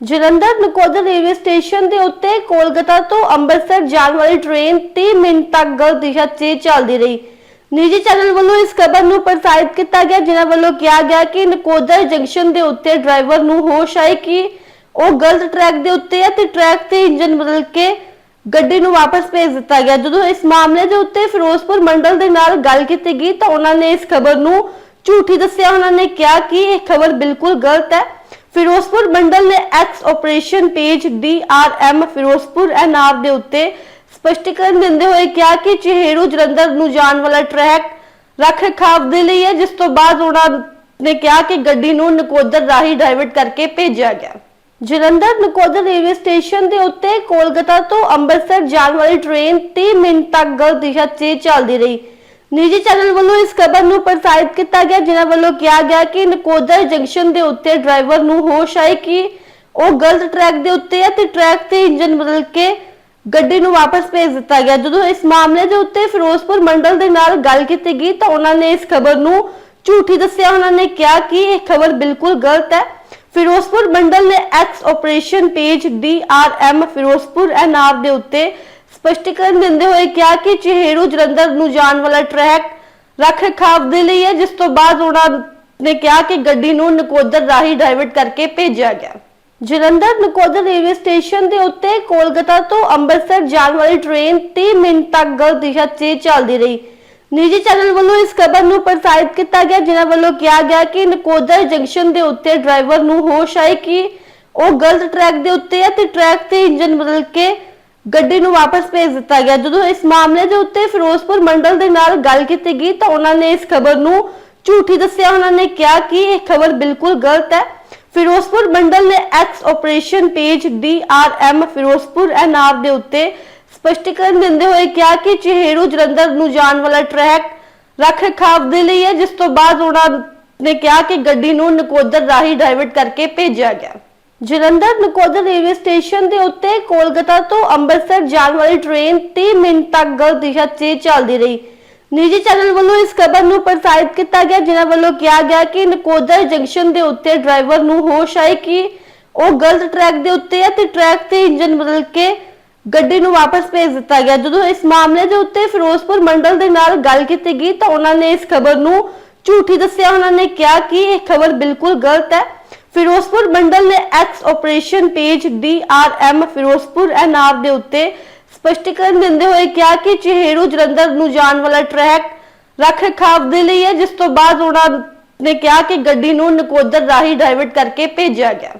Jalandhar Nakodar railway station ਦੇ ਉੱਤੇ ਕੋਲਕਾਤਾ ਤੋਂ ਅੰਮ੍ਰਿਤਸਰ ਜਾਣ ਵਾਲੀ ਟ੍ਰੇਨ 30 ਮਿੰਟ ਤੱਕ ਗਲਤ ਦਿਸ਼ਾ 'ਚ ਚੱਲਦੀ ਰਹੀ। ਨਿੱਜੀ ਚੈਨਲ ਵੱਲੋਂ ਇਸ ਖਬਰ ਨੂੰ ਪ੍ਰਸਾਰਿਤ ਕੀਤਾ ਗਿਆ, ਜਿਨ੍ਹਾਂ ਵੱਲੋਂ ਕਿਹਾ ਗਿਆ ਕਿ ਨਕੋਦਰ ਜੰਕਸ਼ਨ ਦੇ ਉੱਤੇ ਡਰਾਈਵਰ ਨੂੰ ਹੋਸ਼ ਆਈ ਕਿ ਉਹ ਗਲਤ ਟਰੈਕ ਦੇ ਉੱਤੇ ਹੈ ਤੇ ਟਰੈਕ ਤੇ ਇੰਜਨ ਬਦਲ ਕੇ ਗੱਡੀ ਨੂੰ ਵਾਪਸ ਭੇਜ ਦਿੱਤਾ ਗਿਆ। ਜਦੋਂ ਇਸ ਮਾਮਲੇ ਦੇ ਉੱਤੇ ਫਿਰੋਜ਼ਪੁਰ ਮੰਡਲ ਦੇ ਨਾਲ ਗੱਲ ਕੀਤੀ ਗਈ ਤਾਂ ਉਹਨਾਂ ਨੇ ਇਸ ਖਬਰ ਨੂੰ ਝੂਠੀ ਦੱਸਿਆ। ਉਹਨਾਂ ਨੇ ਕਿਹਾ ਕਿ ਇਹ ਖਬਰ ਬਿਲਕੁਲ ਗਲਤ ਹੈ। ਫਿਰੋਜ਼ਪੁਰ ਮੰਡਲ ਨੇ X operation page DRM Firozpur NR ਦੇ ਉੱਤੇ ਸਪਸ਼ਟੀਕਰਨ ਦਿੰਦੇ ਹੋਏ ਕਿਹਾ ਕਿ ਚਿਹੇੜੂ ਜਲੰਧਰ ਨੂੰ ਜਾਣ ਵਾਲਾ ਟਰੈਕ ਰੱਖ ਰਖਾਵ ਦੇ ਲਈ ਹੈ, ਜਿਸ ਤੋਂ ਬਾਅਦ ਉਹਨਾਂ ਨੇ ਕਿਹਾ ਕਿ ਗੱਡੀ ਨੂੰ ਨਕੋਦਰ ਰਾਹੀਂ ਡਾਇਵਰਟ ਕਰਕੇ ਭੇਜਿਆ ਗਿਆ। ਜਲੰਧਰ ਨਕੋਦਰ ਰੇਲਵੇ ਸਟੇਸ਼ਨ ਦੇ ਉੱਤੇ ਕੋਲਕਾਤਾ ਤੋਂ ਅੰਮ੍ਰਿਤਸਰ ਜਾਣ ਵਾਲੀ ਟ੍ਰੇਨ 30 ਮਿੰਟ ਤੱਕ ਗਲਤ ਦਿਸ਼ਾ 'ਚ ਚੱਲਦੀ ਰਹੀ। ਨਿੱਜੀ ਚੈਨਲ ਵੱਲੋਂ ਇਸ ਖਬਰ ਨੂੰ ਪ੍ਰਸਾਰਿਤ ਕੀਤਾ ਗਿਆ, ਜਿਨ੍ਹਾਂ ਵੱਲੋਂ ਕਿਹਾ ਗਿਆ ਕਿ ਨਕੋਦਰ ਜੰਕਸ਼ਨ ਦੇ ਉੱਤੇ ਡਰਾਈਵਰ ਨੂੰ ਹੋਸ਼ ਆਈ ਕਿ ਉਹ ਗਲਤ ਟਰੈਕ ਦੇ ਉੱਤੇ ਹੈ ਤੇ ਟਰੈਕ ਤੇ ਇੰਜਨ ਬਦਲ ਕੇ ਗੱਡੀ ਨੂੰ ਵਾਪਸ ਭੇਜ ਦਿੱਤਾ ਗਿਆ। ਜਦੋਂ ਇਸ ਮਾਮਲੇ ਦੇ ਉੱਤੇ ਫਿਰੋਜ਼ਪੁਰ ਮੰਡਲ ਦੇ ਨਾਲ ਗੱਲ ਕੀਤੀ ਗਈ ਤਾਂ ਉਹਨਾਂ ਨੇ ਇਸ ਖਬਰ ਨੂੰ ਝੂਠੀ ਦੱਸਿਆ। ਉਹਨਾਂ ਨੇ ਕਿਹਾ ਕਿ ਇਹ ਖਬਰ ਬਿਲਕੁਲ ਗਲਤ ਹੈ। ਫਿਰੋਜ਼ਪੁਰ ਮੰਡਲ ਨੇ X operation page DRM Firozpur NR ਦੇ ਉੱਤੇ ਸਪਸ਼ਟੀਕਰਨ ਦਿੰਦੇ ਹੋਏ ਕਿਹਾ ਕਿ ਚਿਹੇੜੂ ਜਲੰਧਰ ਨੂੰ ਜਾਣ ਵਾਲਾ ਟਰੈਕ ਰੱਖ ਰਖਾਵ ਦੇ ਲਈ ਹੈ, ਜਿਸ ਤੋਂ ਬਾਅਦ ਉਹਨਾਂ ਨੇ ਕਿਹਾ ਕਿ ਗੱਡੀ ਨੂੰ ਨਕੋਦਰ ਰਾਹੀਂ ਡਾਇਵਰਟ ਕਰਕੇ ਭੇਜਿਆ ਗਿਆ। ਜਲੰਧਰ ਨਕੋਦਰ ਰੇਲਵੇ ਸਟੇਸ਼ਨ ਦੇ ਉੱਤੇ ਕੋਲਕਾਤਾ ਤੋਂ ਅੰਮ੍ਰਿਤਸਰ ਜਾਣ ਵਾਲੀ ਟ੍ਰੇਨ 30 ਮਿੰਟ ਤੱਕ ਗਲਤ ਦਿਸ਼ਾ 'ਚ ਚੱਲਦੀ ਰਹੀ। ਨਿੱਜੀ ਚੈਨਲ ਵੱਲੋਂ ਇਸ ਖਬਰ ਨੂੰ ਪ੍ਰਸਾਰਿਤ ਕੀਤਾ ਗਿਆ, ਜਿਨ੍ਹਾਂ ਵੱਲੋਂ ਕਿਹਾ ਗਿਆ ਕਿ ਨਕੋਦਰ ਜੰਕਸ਼ਨ ਦੇ ਉੱਤੇ ਡਰਾਈਵਰ ਨੂੰ ਹੋਸ਼ ਆਈ ਕਿ ਉਹ ਗਲਤ ਟਰੈਕ ਦੇ ਉੱਤੇ ਹੈ ਤੇ ਟਰੈਕ ਤੇ ਇੰਜਨ ਬਦਲ ਕੇ ਗੱਡੀ ਨੂੰ ਵਾਪਸ ਭੇਜ ਦਿੱਤਾ ਗਿਆ। ਜਦੋਂ ਇਸ ਮਾਮਲੇ ਦੇ ਉੱਤੇ ਫਿਰੋਜ਼ਪੁਰ ਮੰਡਲ ਦੇ ਨਾਲ ਗੱਲ ਕੀਤੀ ਗਈ ਤਾਂ ਉਹਨਾਂ ਨੇ ਇਸ ਖਬਰ ਨੂੰ ਝੂਠੀ ਦੱਸਿਆ। ਉਹਨਾਂ ਨੇ ਕਿਹਾ ਕਿ ਇਹ ਖਬਰ ਬਿਲਕੁਲ ਗਲਤ ਹੈ। ਫਿਰੋਜ਼ਪੁਰ ਮੰਡਲ ਨੇ X operation page DRM Firozpur NR ਦੇ ਉੱਤੇ ਸਪਸ਼ਟੀਕਰਨ ਦਿੰਦੇ ਹੋਏ ਕਿਹਾ ਕਿ ਚਿਹੇੜੂ ਜਲੰਧਰ ਨੂੰ ਜਾਣ ਵਾਲਾ ਟਰੈਕ ਰੱਖ ਰਖਾਵ ਦੇ ਲਈ ਹੈ, ਜਿਸ ਤੋਂ ਬਾਅਦ ਉਹਨਾਂ ਨੇ ਕਿਹਾ ਕਿ ਗੱਡੀ ਨੂੰ ਨਕੋਦਰ ਰਾਹੀਂ ਡਾਇਵਰਟ ਕਰਕੇ ਭੇਜਿਆ ਗਿਆ। ਜਲੰਧਰ ਨਕੋਦਰ ਰੇਲਵੇ ਸਟੇਸ਼ਨ ਦੇ ਉੱਤੇ ਕੋਲਕਾਤਾ ਤੋਂ ਅੰਮ੍ਰਿਤਸਰ ਜਾਣ ਵਾਲੀ ਟ੍ਰੇਨ 30 ਮਿੰਟ ਤੱਕ ਗਲਤ ਦਿਸ਼ਾ 'ਚ ਚੱਲਦੀ ਰਹੀ। ਨਿੱਜੀ ਚੈਨਲ ਵੱਲੋਂ ਇਸ ਖਬਰ ਨੂੰ ਪ੍ਰਸਾਰਿਤ ਕੀਤਾ ਗਿਆ, ਜਿਨ੍ਹਾਂ ਵੱਲੋਂ ਕਿਹਾ ਗਿਆ ਕਿ ਨਕੋਦਰ ਜੰਕਸ਼ਨ ਦੇ ਉੱਤੇ ਡਰਾਈਵਰ ਨੂੰ ਹੋਸ਼ ਆਈ ਕਿ ਉਹ ਗਲਤ ਟਰੈਕ ਦੇ ਉੱਤੇ ਹੈ ਤੇ ਟਰੈਕ ਤੇ ਇੰਜਨ ਬਦਲ ਕੇ ਗੱਡੀ ਨੂੰ ਵਾਪਸ ਭੇਜ ਦਿੱਤਾ ਗਿਆ। ਜਦੋਂ ਇਸ ਮਾਮਲੇ ਦੇ ਉੱਤੇ ਫਿਰੋਜ਼ਪੁਰ ਮੰਡਲ ਦੇ ਨਾਲ ਗੱਲ ਕੀਤੀ ਗਈ ਤਾਂ ਉਹਨਾਂ ਨੇ ਇਸ ਖਬਰ ਨੂੰ ਝੂਠੀ ਦੱਸਿਆ। ਉਹਨਾਂ ਨੇ ਕਿਹਾ ਕਿ ਇਹ ਖਬਰ ਬਿਲਕੁਲ ਗਲਤ ਹੈ। ਫਿਰੋਜ਼ਪੁਰ ਮੰਡਲ ਨੇ X operation page DRM Firozpur NR ਦੇ ਉੱਤੇ ਸਪਸ਼ਟੀਕਰਨ ਦਿੰਦੇ ਹੋਏ ਕਿਹਾ ਕਿ ਚਿਹੇੜੂ ਜਲੰਧਰ ਨੂੰ ਜਾਣ ਵਾਲਾ ਟਰੈਕ ਰੱਖ ਰਖਾਵ ਦੇ ਲਈ ਹੈ, ਜਿਸ ਤੋਂ ਬਾਅਦ ਉਹਨਾਂ ਨੇ ਕਿਹਾ ਕਿ ਗੱਡੀ ਨੂੰ ਨਕੋਦਰ ਰਾਹੀਂ ਡਾਇਵਰਟ ਕਰਕੇ ਭੇਜਿਆ ਗਿਆ।